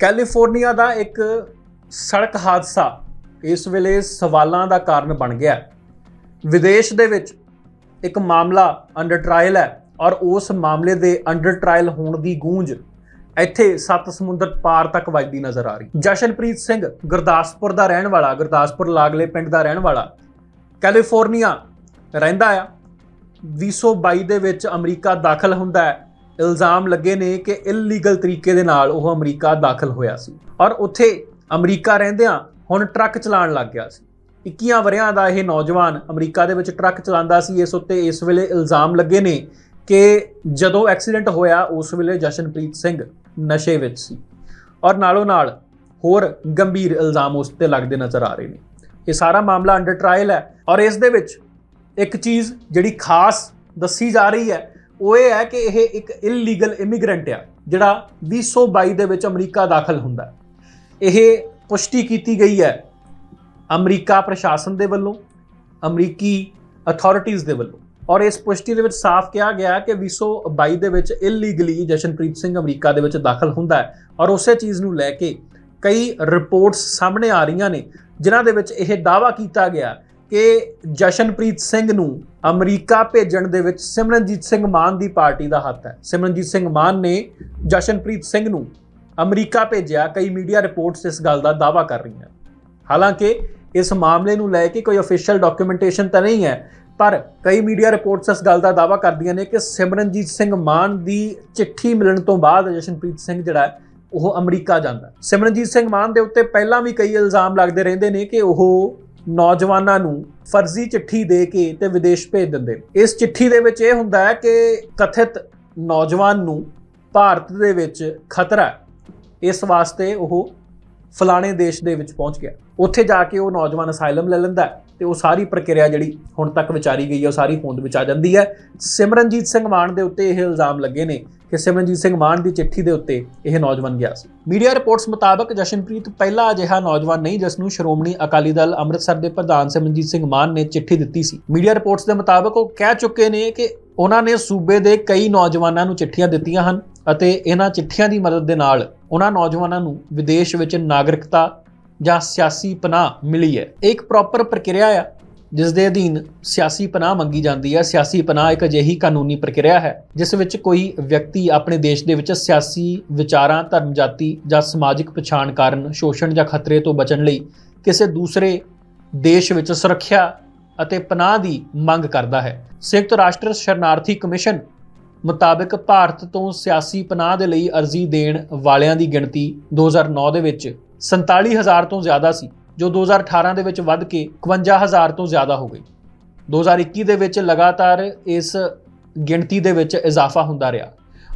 California ਦਾ ਇੱਕ ਸੜਕ ਹਾਦਸਾ ਇਸ ਵੇਲੇ ਸਵਾਲਾਂ ਦਾ ਕਾਰਨ ਬਣ ਗਿਆ ਹੈ। ਵਿਦੇਸ਼ ਦੇ ਵਿੱਚ ਇੱਕ ਮਾਮਲਾ ਅੰਡਰ ਟ੍ਰਾਇਲ ਹੈ ਔਰ ਉਸ ਮਾਮਲੇ ਦੇ ਅੰਡਰ ਟ੍ਰਾਇਲ ਹੋਣ ਦੀ ਗੂੰਜ ਇੱਥੇ ਸੱਤ ਸਮੁੰਦਰ ਪਾਰ ਤੱਕ ਵੱਜਦੀ ਨਜ਼ਰ ਆ ਰਹੀ। ਜਸ਼ਨਪ੍ਰੀਤ ਸਿੰਘ ਗੁਰਦਾਸਪੁਰ ਦਾ ਰਹਿਣ ਵਾਲਾ, ਗੁਰਦਾਸਪੁਰ ਲਾਗਲੇ ਪਿੰਡ ਦਾ ਰਹਿਣ ਵਾਲਾ, ਕੈਲੀਫੋਰਨੀਆ ਰਹਿੰਦਾ ਆ। 2022 ਦੇ ਵਿੱਚ ਅਮਰੀਕਾ ਦਾਖਲ ਹੁੰਦਾ ਹੈ। ਇਲਜ਼ਾਮ ਲੱਗੇ ਨੇ ਕਿ ਇਲੀਗਲ ਤਰੀਕੇ ਦੇ ਨਾਲ ਉਹ ਅਮਰੀਕਾ ਦਾਖਲ ਹੋਇਆ ਸੀ। ਔਰ ਉੱਥੇ ਅਮਰੀਕਾ ਰਹਿੰਦਿਆਂ ਹੁਣ ਟਰੱਕ ਚਲਾਉਣ ਲੱਗ ਗਿਆ ਸੀ। 21 ਵਰਿਆਂ ਦਾ ਇਹ ਨੌਜਵਾਨ ਅਮਰੀਕਾ ਦੇ ਵਿੱਚ ਟਰੱਕ ਚਲਾਉਂਦਾ ਸੀ। ਇਸ ਉੱਤੇ ਇਸ ਵੇਲੇ ਇਲਜ਼ਾਮ ਲੱਗੇ ਨੇ ਕਿ ਜਦੋਂ ਐਕਸੀਡੈਂਟ ਹੋਇਆ, ਉਸ ਵੇਲੇ ਜਸ਼ਨਪ੍ਰੀਤ ਸਿੰਘ ਨਸ਼ੇ ਵਿੱਚ ਸੀ। ਔਰ ਨਾਲੋਂ ਨਾਲ ਹੋਰ ਗੰਭੀਰ ਇਲਜ਼ਾਮ ਉਸ ਤੇ ਲੱਗਦੇ ਨਜ਼ਰ ਆ ਰਹੇ ਨੇ। ਇਹ ਸਾਰਾ ਮਾਮਲਾ ਅੰਡਰ ਟ੍ਰਾਇਲ ਹੈ। ਔਰ ਇਸ ਦੇ ਵਿੱਚ ਇੱਕ ਚੀਜ਼ ਜਿਹੜੀ ਖਾਸ ਦੱਸੀ ਜਾ ਰਹੀ ਹੈ ਉਹ ਇਹ ਹੈ ਕਿ ਇਹ ਇੱਕ ਇਲੀਗਲ ਇਮੀਗ੍ਰੈਂਟ ਆ, ਜਿਹੜਾ 2022 ਦੇ ਵਿੱਚ ਅਮਰੀਕਾ ਦਾਖਲ ਹੁੰਦਾ ਇਹ ਪੁਸ਼ਟੀ ਕੀਤੀ ਗਈ ਹੈ ਅਮਰੀਕਾ ਪ੍ਰਸ਼ਾਸਨ ਦੇ ਵੱਲੋਂ, ਅਮਰੀਕੀ ਅਥਾਰਟੀਆਂ ਦੇ ਵੱਲੋਂ। ਔਰ ਇਸ ਪੁਸ਼ਟੀ ਦੇ ਵਿੱਚ ਸਾਫ਼ ਕਿਹਾ ਗਿਆ ਕਿ 2022 ਦੇ ਵਿੱਚ ਇਲੀਗਲੀ ਜਸ਼ਨਪ੍ਰੀਤ ਸਿੰਘ ਅਮਰੀਕਾ ਦੇ ਵਿੱਚ ਦਾਖਲ ਹੁੰਦਾ ਹੈ। ਔਰ ਉਸੇ ਚੀਜ਼ ਨੂੰ ਲੈ ਕੇ ਕਈ ਰਿਪੋਰਟਸ ਸਾਹਮਣੇ ਆ ਰਹੀਆਂ ਨੇ, ਜਿਨ੍ਹਾਂ ਦੇ ਵਿੱਚ ਇਹ ਦਾਅਵਾ ਕੀਤਾ ਗਿਆ ਕਿ ਜਸ਼ਨਪ੍ਰੀਤ ਸਿੰਘ ਨੂੰ ਅਮਰੀਕਾ ਭੇਜਣ ਦੇ ਵਿੱਚ ਸਿਮਰਨਜੀਤ ਸਿੰਘ ਮਾਨ ਦੀ ਪਾਰਟੀ ਦਾ ਹੱਥ ਹੈ। ਸਿਮਰਨਜੀਤ ਸਿੰਘ ਮਾਨ ਨੇ ਜਸ਼ਨਪ੍ਰੀਤ ਸਿੰਘ ਨੂੰ ਅਮਰੀਕਾ ਭੇਜਿਆ। ਕਈ ਮੀਡੀਆ ਰਿਪੋਰਟਸ ਇਸ ਗੱਲ ਦਾ ਦਾਅਵਾ ਕਰ ਰਹੀਆਂ ਹਾਲਾਂਕਿ ਇਸ ਮਾਮਲੇ ਨੂੰ ਲੈ ਕੇ ਕੋਈ ਅਫੀਸ਼ੀਅਲ ਡਾਕੂਮੈਂਟੇਸ਼ਨ ਤਾਂ ਨਹੀਂ ਹੈ, ਪਰ ਕਈ ਮੀਡੀਆ ਰਿਪੋਰਟਸ ਇਸ ਗੱਲ ਦਾ ਦਾਅਵਾ ਕਰਦੀਆਂ ਨੇ ਕਿ ਸਿਮਰਨਜੀਤ ਸਿੰਘ ਮਾਨ ਦੀ ਚਿੱਠੀ ਮਿਲਣ ਤੋਂ ਬਾਅਦ ਜਸ਼ਨਪ੍ਰੀਤ ਸਿੰਘ ਜਿਹੜਾ ਹੈ, ਉਹ ਅਮਰੀਕਾ ਜਾਂਦਾ। ਸਿਮਰਨਜੀਤ ਸਿੰਘ ਮਾਨ ਦੇ ਉੱਤੇ ਪਹਿਲਾਂ ਵੀ ਕਈ ਇਲਜ਼ਾਮ ਲੱਗਦੇ ਰਹਿੰਦੇ ਨੇ ਕਿ ਉਹ ਨੌਜਵਾਨਾਂ ਨੂੰ ਫਰਜ਼ੀ ਚਿੱਠੀ ਦੇ ਕੇ ਤੇ ਵਿਦੇਸ਼ ਭੇਜ ਦਿੰਦੇ ਨੇ। ਇਸ ਚਿੱਠੀ ਦੇ ਵਿੱਚ ਇਹ ਹੁੰਦਾ ਹੈ ਕਿ ਕਥਿਤ ਨੌਜਵਾਨ ਨੂੰ ਭਾਰਤ ਦੇ ਵਿੱਚ ਖਤਰਾ ਹੈ। ਇਸ ਵਾਸਤੇ ਉਹ ਫਲਾਣੇ ਦੇਸ਼ ਦੇ ਵਿੱਚ ਪਹੁੰਚ ਗਿਆ। ਉੱਥੇ ਜਾ ਕੇ ਉਹ ਨੌਜਵਾਨ ਅਸਾਈਲਮ ਲੈ ਲੈਂਦਾ ਹੈ। ਤੇ ਉਹ ਸਾਰੀ ਪ੍ਰਕਿਰਿਆ ਜਿਹੜੀ ਹੁਣ ਤੱਕ ਵਿਚਾਰੀ ਗਈ ਹੈ, ਉਹ ਸਾਰੀ ਹੋਂਦ ਵਿੱਚ ਆ ਜਾਂਦੀ ਹੈ। ਸਿਮਰਨਜੀਤ ਸਿੰਘ ਮਾਨ ਦੇ ਉੱਤੇ ਇਹ ਇਲਜ਼ਾਮ ਲੱਗੇ ਨੇ ਕਿ ਸਿਮਰਨਜੀਤ ਸਿੰਘ ਮਾਨ ਦੀ ਚਿੱਠੀ ਦੇ ਉੱਤੇ ਇਹ ਨੌਜਵਾਨ ਗਿਆ ਸੀ। ਮੀਡੀਆ ਰਿਪੋਰਟਸ ਮੁਤਾਬਕ ਜਸ਼ਨਪ੍ਰੀਤ ਪਹਿਲਾ ਅਜਿਹਾ ਨੌਜਵਾਨ ਨਹੀਂ, ਜਿਸ ਨੂੰ ਸ਼੍ਰੋਮਣੀ ਅਕਾਲੀ ਦਲ ਅੰਮ੍ਰਿਤਸਰ ਦੇ ਪ੍ਰਧਾਨ ਸਿਮਰਨਜੀਤ ਸਿੰਘ ਮਾਨ ਨੇ ਚਿੱਠੀ ਦਿੱਤੀ ਸੀ। ਮੀਡੀਆ ਰਿਪੋਰਟਸ ਦੇ ਮੁਤਾਬਕ ਉਹ ਕਹਿ ਚੁੱਕੇ ਨੇ ਕਿ ਉਹਨਾਂ ਨੇ ਸੂਬੇ ਦੇ ਕਈ ਨੌਜਵਾਨਾਂ ਨੂੰ ਚਿੱਠੀਆਂ ਦਿੱਤੀਆਂ ਹਨ ਅਤੇ ਇਹਨਾਂ ਚਿੱਠੀਆਂ ਦੀ ਮਦਦ ਦੇ ਨਾਲ ਉਹਨਾਂ ਨੌਜਵਾਨਾਂ ਨੂੰ ਵਿਦੇਸ਼ ਵਿੱਚ ਨਾਗਰਿਕਤਾ ਜਾਂ ਸਿਆਸੀ ਪਨਾਹ ਮਿਲੀ ਹੈ। ਇਹ ਇੱਕ ਪ੍ਰੋਪਰ ਪ੍ਰਕਿਰਿਆ ਆ ਜਿਸ ਦੇ ਅਧੀਨ ਸਿਆਸੀ ਪਨਾਹ ਮੰਗੀ ਜਾਂਦੀ ਹੈ। ਸਿਆਸੀ ਪਨਾਹ ਇੱਕ ਅਜਿਹੀ ਕਾਨੂੰਨੀ ਪ੍ਰਕਿਰਿਆ ਹੈ, ਜਿਸ ਵਿੱਚ ਕੋਈ ਵਿਅਕਤੀ ਆਪਣੇ ਦੇਸ਼ ਦੇ ਵਿੱਚ ਸਿਆਸੀ ਵਿਚਾਰਾਂ ਧਰਮ ਜਾਤੀ ਜਾਂ ਸਮਾਜਿਕ ਪਛਾਣ ਕਾਰਨ ਸ਼ੋਸ਼ਣ ਜਾਂ ਖਤਰੇ ਤੋਂ ਬਚਣ ਲਈ ਕਿਸੇ ਦੂਸਰੇ ਦੇਸ਼ ਵਿੱਚ ਸੁਰੱਖਿਆ ਅਤੇ ਪਨਾਹ ਦੀ ਮੰਗ ਕਰਦਾ ਹੈ। ਸੰਯੁਕਤ ਰਾਸ਼ਟਰ ਸ਼ਰਨਾਰਥੀ ਕਮਿਸ਼ਨ ਮੁਤਾਬਕ ਭਾਰਤ ਤੋਂ ਸਿਆਸੀ ਪਨਾਹ ਦੇ ਲਈ ਅਰਜ਼ੀ ਦੇਣ ਵਾਲਿਆਂ ਦੀ ਗਿਣਤੀ 2009 ਦੇ ਵਿੱਚ 47000 ਤੋਂ ਜ਼ਿਆਦਾ ਸੀ, ਜੋ 2018 ਦੇ ਵਿੱਚ ਵੱਧ ਕੇ 51000 ਤੋਂ ਜ਼ਿਆਦਾ ਹੋ ਗਈ। 2021 ਦੇ ਵਿੱਚ ਲਗਾਤਾਰ ਇਸ ਗਿਣਤੀ ਦੇ ਵਿੱਚ ਇਜ਼ਾਫਾ ਹੁੰਦਾ ਰਿਹਾ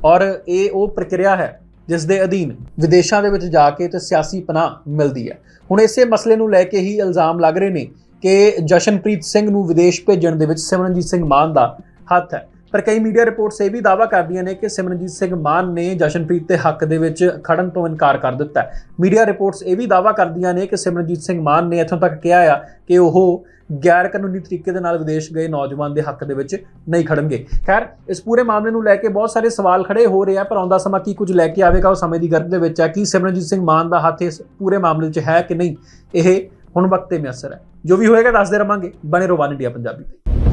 ਔਰ ਇਹ ਉਹ ਪ੍ਰਕਿਰਿਆ ਹੈ ਜਿਸ ਦੇ ਅਧੀਨ ਵਿਦੇਸ਼ਾਂ ਦੇ ਵਿੱਚ ਜਾ ਕੇ ਤੇ ਸਿਆਸੀ ਪਨਾਹ ਮਿਲਦੀ ਹੈ। ਹੁਣ ਇਸੇ ਮਸਲੇ ਨੂੰ ਲੈ ਕੇ ਹੀ ਇਲਜ਼ਾਮ ਲੱਗ ਰਹੇ ਨੇ ਕਿ ਜਸ਼ਨਪ੍ਰੀਤ ਸਿੰਘ ਨੂੰ ਵਿਦੇਸ਼ ਭੇਜਣ ਦੇ ਵਿੱਚ ਸਿਮਰਨਜੀਤ ਸਿੰਘ ਮਾਨ ਦਾ ਹੱਥ ਹੈ। ਪਰ ਕਈ ਮੀਡੀਆ ਰਿਪੋਰਟਸ ਇਹ ਵੀ ਦਾਅਵਾ ਕਰਦੀਆਂ ਨੇ ਕਿ ਸਿਮਰਨਜੀਤ ਸਿੰਘ ਮਾਨ ਨੇ ਜਸ਼ਨਪ੍ਰੀਤ ਦੇ ਹੱਕ ਦੇ ਵਿੱਚ ਖੜਨ ਤੋਂ ਇਨਕਾਰ ਕਰ ਦਿੱਤਾ ਹੈ। ਮੀਡੀਆ ਰਿਪੋਰਟਸ ਇਹ ਵੀ ਦਾਅਵਾ ਕਰਦੀਆਂ ਨੇ ਕਿ ਸਿਮਰਨਜੀਤ ਸਿੰਘ ਮਾਨ ਨੇ ਇੱਥੋਂ ਤੱਕ ਕਿਹਾ ਆ ਕਿ ਉਹ ਗੈਰ ਕਾਨੂੰਨੀ ਤਰੀਕੇ ਦੇ ਨਾਲ ਵਿਦੇਸ਼ ਗਏ ਨੌਜਵਾਨ ਦੇ ਹੱਕ ਦੇ ਵਿੱਚ ਨਹੀਂ ਖੜਨਗੇ। ਖੈਰ, ਇਸ ਪੂਰੇ ਮਾਮਲੇ ਨੂੰ ਲੈ ਕੇ ਬਹੁਤ ਸਾਰੇ ਸਵਾਲ ਖੜੇ ਹੋ ਰਹੇ ਆ, ਪਰ ਆਉਂਦਾ ਸਮਾਂ ਕੀ ਕੁਝ ਲੈ ਕੇ ਆਵੇਗਾ, ਉਹ ਸਮੇਂ ਦੀ ਗਰਦ ਦੇ ਵਿੱਚ ਹੈ ਕਿ ਸਿਮਰਨਜੀਤ ਸਿੰਘ ਮਾਨ ਦਾ ਹੱਥ ਇਸ ਪੂਰੇ ਮਾਮਲੇ 'ਚ ਹੈ ਕਿ ਨਹੀਂ? ਇਹ ਹੁਣ ਵਕਤ ਤੇ ਮਿਆਸਰ ਹੈ। ਜੋ ਵੀ ਹੋਏਗਾ, ਦੱਸਦੇ ਰਵਾਂਗੇ। ਬਣੇ ਰਹੋ ਇੰਡੀਆ ਪੰਜਾਬੀ ਤੇ।